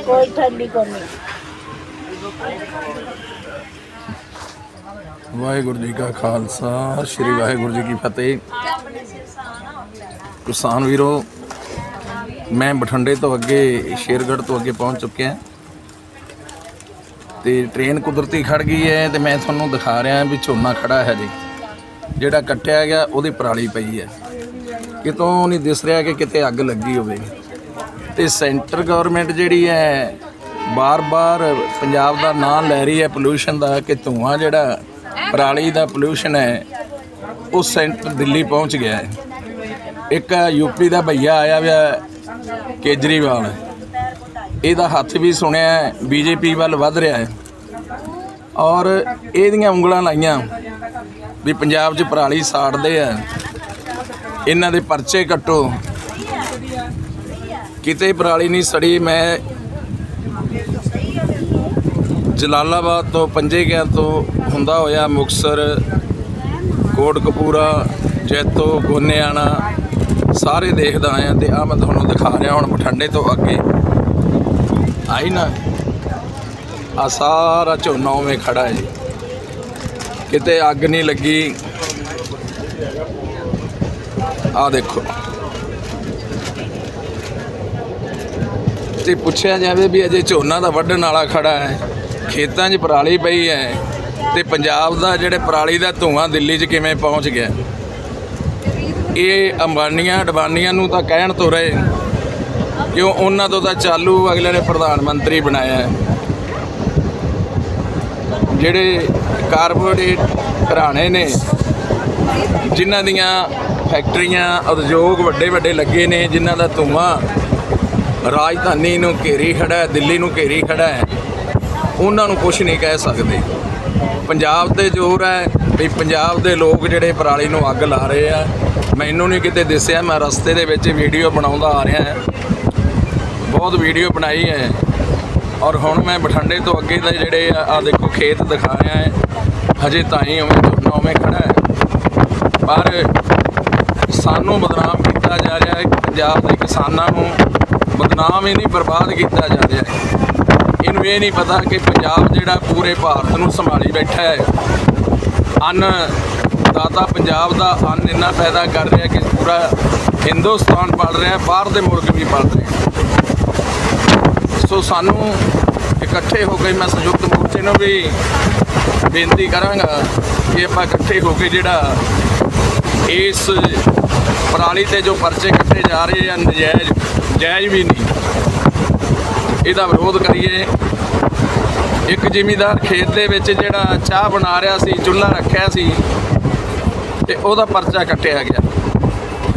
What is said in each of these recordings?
ਕੋਈ ਠੰਡੀ ਕੋਈ ਵਾਹਿਗੁਰੂ ਜੀ ਕਾ ਖਾਲਸਾ, ਸ੍ਰੀ ਵਾਹਿਗੁਰੂ ਜੀ ਕੀ ਫਤਿਹ। ਕਿਸਾਨ ਵੀਰੋ, ਮੈਂ ਬਠਿੰਡੇ ਤੋਂ ਅੱਗੇ, ਸ਼ੇਰਗੜ੍ਹ ਤੋਂ ਅੱਗੇ ਪਹੁੰਚ ਚੁੱਕਿਆ। ਤੇ ਟ੍ਰੇਨ ਕੁਦਰਤੀ ਖੜ ਗਈ ਹੈ ਤੇ ਮੈਂ ਤੁਹਾਨੂੰ ਦਿਖਾ ਰਿਹਾ ਵੀ ਝੋਨਾ ਖੜਾ ਹੈ ਜੀ ਜਿਹੜਾ ਕੱਟਿਆ ਗਿਆ, ਉਹਦੀ ਪਰਾਲੀ ਪਈ ਹੈ। ਕਿਤੋਂ ਨਹੀਂ ਦਿਸ ਰਿਹਾ ਕਿ ਕਿਤੇ ਅੱਗ ਲੱਗੀ ਹੋਵੇ। ਤੇ ਸੈਂਟਰ ਗਵਰਨਮੈਂਟ ਜਿਹੜੀ ਹੈ, ਬਾਰ-ਬਾਰ ਪੰਜਾਬ ਦਾ ਨਾਂ ਲੈ ਰਹੀ ਹੈ ਪੋਲੂਸ਼ਨ ਦਾ, ਕਿ ਧੂਆਂ ਜਿਹੜਾ ਪਰਾਲੀ ਦਾ ਪੋਲੂਸ਼ਨ ਹੈ, ਉਹ ਸੈਂਟਰ ਦਿੱਲੀ ਪਹੁੰਚ ਗਿਆ ਹੈ। ਇੱਕ ਯੂਪੀ ਦਾ ਭਈਆ ਆਇਆ ਹੋਇਆ ਕੇਜਰੀਵਾਲ। ਇਹਦਾ ਹੱਥ ਵੀ ਸੁਣਿਆ ਬੀਜੇਪੀ ਵੱਲ ਵੱਧ ਰਿਹਾ ਹੈ। ਔਰ ਇਹਦੀਆਂ ਉਂਗਲਾਂ ਲਾਈਆਂ ਵੀ ਪੰਜਾਬ 'ਚ ਪਰਾਲੀ ਸਾੜਦੇ ਆ। ਇਹਨਾਂ ਦੇ ਪਰਚੇ ਕੱਟੋ। ਕਿਤੇ ਪਰਾਲੀ ਨਹੀਂ ਸੜੀ, ਮੈਂ ਜਲਾਲਾਬਾਦ ਤੋਂ ਪੰਜੇ ਗਿਆ ਤੋਂ ਹੁੰਦਾ ਹੋਇਆ ਮੁਕਸਰ, ਕੋਟਕਪੂਰਾ, ਜੈਤੋ, ਗੋਨਿਆਣਾ, ਸਾਰੇ ਦੇਖਦਾ ਆਇਆ ਤੇ ਆ ਮੈਂ ਤੁਹਾਨੂੰ ਦਿਖਾ ਰਿਹਾ ਹੁਣ ਬਠਿੰਡੇ ਤੋਂ ਅੱਗੇ। ਆਈ ਨਾ ਆ ਸਾਰਾ ਝੋਨਾ ਉਵੇਂ ਖੜਾ ਹੈ ਜੀ ਕਿਤੇ ਅੱਗ ਨਹੀਂ ਲੱਗੀ। ਆ ਦੇਖੋ। ਤੇ ਪੁੱਛਿਆ ਜਾਵੇ ਵੀ ਅਜੇ ਝੋਨਾ ਦਾ ਵੱਢਣ ਵਾਲਾ ਖੜਾ ਹੈ, ਖੇਤਾਂ 'ਚ ਪਰਾਲੀ ਪਈ ਹੈ ਤੇ ਪੰਜਾਬ ਦਾ ਜਿਹੜੇ ਪਰਾਲੀ ਦਾ ਧੂਆਂ ਦਿੱਲੀ 'ਚ ਕਿਵੇਂ ਪਹੁੰਚ ਗਿਆ? ਇਹ ਅੰਬਾਨੀਆਂ, ਅਡਵਾਨੀਆਂ ਨੂੰ ਤਾਂ ਕਹਿਣ ਤੋਂ ਰਹੇ, ਕਿਉਂ ਉਹਨਾਂ ਤੋਂ ਤਾਂ ਚਾਲੂ ਅਗਲੇ ਨੇ ਪ੍ਰਧਾਨ ਮੰਤਰੀ ਬਣਾਇਆ ਹੈ। ਜਿਹੜੇ ਕਾਰਪੋਰੇਟ ਘਰਾਣੇ ਨੇ, ਜਿਨ੍ਹਾਂ ਦੀਆਂ ਫੈਕਟਰੀਆਂ ਉਦਯੋਗ ਵੱਡੇ ਵੱਡੇ ਲੱਗੇ ਨੇ, ਜਿਨ੍ਹਾਂ ਦਾ ਧੂਆਂ ਰਾਜਧਾਨੀ ਨੂੰ ਘੇਰੀ ਖੜਾ ਹੈ, ਦਿੱਲੀ ਨੂੰ ਘੇਰੀ ਖੜਾ ਹੈ। ਉਹਨਾਂ ਨੂੰ ਕੁਝ ਨਹੀਂ ਕਹਿ ਸਕਦੇ। ਪੰਜਾਬ ਤੇ ਜ਼ੋਰ ਹੈ ਵੀ ਪੰਜਾਬ ਦੇ ਲੋਕ ਜਿਹੜੇ ਪਰਾਲੀ ਨੂੰ ਅੱਗ ਲਾ ਰਹੇ ਆ। ਮੈਨੂੰ ਨਹੀਂ ਕਿਤੇ ਦਿਸਿਆ, ਮੈਂ ਰਸਤੇ ਦੇ ਵਿੱਚ ਵੀਡੀਓ ਬਣਾਉਂਦਾ ਆ ਰਿਹਾ ਹਾਂ। ਬਹੁਤ ਵੀਡੀਓ ਬਣਾਈ ਹੈ। ਔਰ ਹੁਣ ਮੈਂ ਬਠਿੰਡੇ ਤੋਂ ਅੱਗੇ ਦੇ ਜਿਹੜੇ ਆ, ਆਹ ਦੇਖੋ ਖੇਤ ਦਿਖਾ ਰਿਹਾ ਹੈ। ਹਜੇ ਤਾਂ ਹੀ ਉਵੇਂ ਝੋਨਾ ਉਵੇਂ ਖੜਾ ਹੈ। ਪਰ ਸਾਨੂੰ ਬਦਨਾਮ ਕੀਤਾ ਜਾ ਰਿਹਾ ਹੈ। ਪੰਜਾਬ ਦੇ ਕਿਸਾਨਾਂ ਨੂੰ ਬਦਨਾਮ ਹੀ ਨਹੀਂ, ਬਰਬਾਦ ਕੀਤਾ ਜਾ ਰਿਹਾ ਹੈ। ਇਹਨੂੰ ਇਹ ਨਹੀਂ ਪਤਾ ਕਿ ਪੰਜਾਬ ਜਿਹੜਾ ਪੂਰੇ ਭਾਰਤ ਨੂੰ ਸੰਭਾਲੀ ਬੈਠਾ ਹੈ। ਅੰਨ ਦਾਤਾ ਪੰਜਾਬ ਦਾ ਅੰਨ ਇੰਨਾ ਪੈਦਾ ਕਰ ਰਿਹਾ ਕਿ ਪੂਰਾ ਹਿੰਦੁਸਤਾਨ ਪੜ ਰਿਹਾ, ਬਾਹਰ ਦੇ ਮੁਲਕ ਵੀ ਪੜ ਰਹੇ ਸੋ ਸਾਨੂੰ ਇਕੱਠੇ ਹੋ ਕੇ ਮੈਂ ਸੰਯੁਕਤ ਮੋਰਚੇ ਨੂੰ ਵੀ ਬੇਨਤੀ ਕਰਾਂਗਾ ਕਿ ਆਪਾਂ ਇਕੱਠੇ ਹੋ ਕੇ ਜਿਹੜਾ ਇਸ ਪਰਾਲੀ ਤੇ ਜੋ ਪਰਚੇ ਕੱਟੇ ਜਾ ਰਹੇ ਆ, ਨਜਾਇਜ਼ ਜਾਇਜ਼ ਵੀ ਨਹੀਂ। ਇਹਦਾ ਵਿਰੋਧ ਕਰੀਏ। ਇੱਕ ਜ਼ਿਮੀਦਾਰ ਖੇਤ ਦੇ ਵਿੱਚ ਜਿਹੜਾ ਚਾਹ ਬਣਾ ਰਿਹਾ ਸੀ, ਚੁੱਲ੍ਹਾ ਰੱਖਿਆ ਸੀ, ਤੇ ਉਹਦਾ ਪਰਚਾ ਕੱਟਿਆ ਗਿਆ।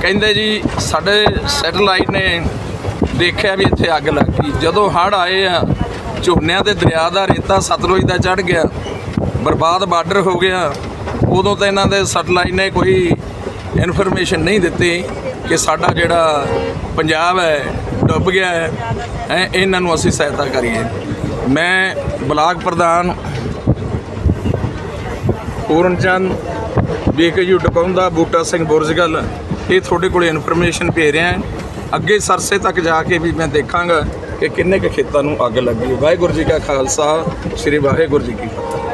ਕਹਿੰਦੇ ਜੀ, ਸਾਡੇ ਸੈਟਲਾਈਟ ਨੇ ਦੇਖਿਆ ਵੀ ਇੱਥੇ ਅੱਗ ਲੱਗ ਗਈ। ਜਦੋਂ ਹੜ੍ਹ ਆਏ ਆ, ਝੋਨਿਆਂ ਦੇ ਦਰਿਆ ਦਾ ਰੇਤਾ ਸਤਲੁਜ ਦਾ ਚੜ ਗਿਆ, ਬਰਬਾਦ ਬਾਰਡਰ ਹੋ ਗਿਆ, ਉਦੋਂ ਤਾਂ ਇਹਨਾਂ ਦੇ ਸੈਟਲਾਈਟ ਨੇ ਕੋਈ ਇਨਫੋਰਮੇਸ਼ਨ ਨਹੀਂ ਦਿੱਤੀ। ਕਿ ਸਾਡਾ ਜਿਹੜਾ ਪੰਜਾਬ ਹੈ ਡੁੱਬ ਗਿਆ ਹੈ ਹੈਂ, ਇਹਨਾਂ ਨੂੰ ਅਸੀਂ ਸਹਾਇਤਾ ਕਰੀਏ। ਮੈਂ ਬਲਾਕ ਪ੍ਰਧਾਨ ਪੂਰਨ ਚੰਦ ਬੀਕੇਯੂ ਡਕੌਂਦਾ ਬੂਟਾ ਸਿੰਘ ਬੁਰਜਗਲ ਇਹ ਤੁਹਾਡੇ ਕੋਲ ਇਨਫੋਰਮੇਸ਼ਨ ਭੇਜ ਰਿਹਾ ਅੱਗੇ ਸਰਸੇ ਤੱਕ ਜਾ ਕੇ ਵੀ ਮੈਂ ਦੇਖਾਂਗਾ ਕਿ ਕਿੰਨੇ ਕੁ ਖੇਤਾਂ ਨੂੰ ਅੱਗ ਲੱਗੀ ਵਾਹਿਗੁਰੂ ਜੀ ਕਾ ਖਾਲਸਾ ਸ੍ਰੀ ਵਾਹਿਗੁਰੂ ਜੀ ਕੀ ਫਤਿਹ।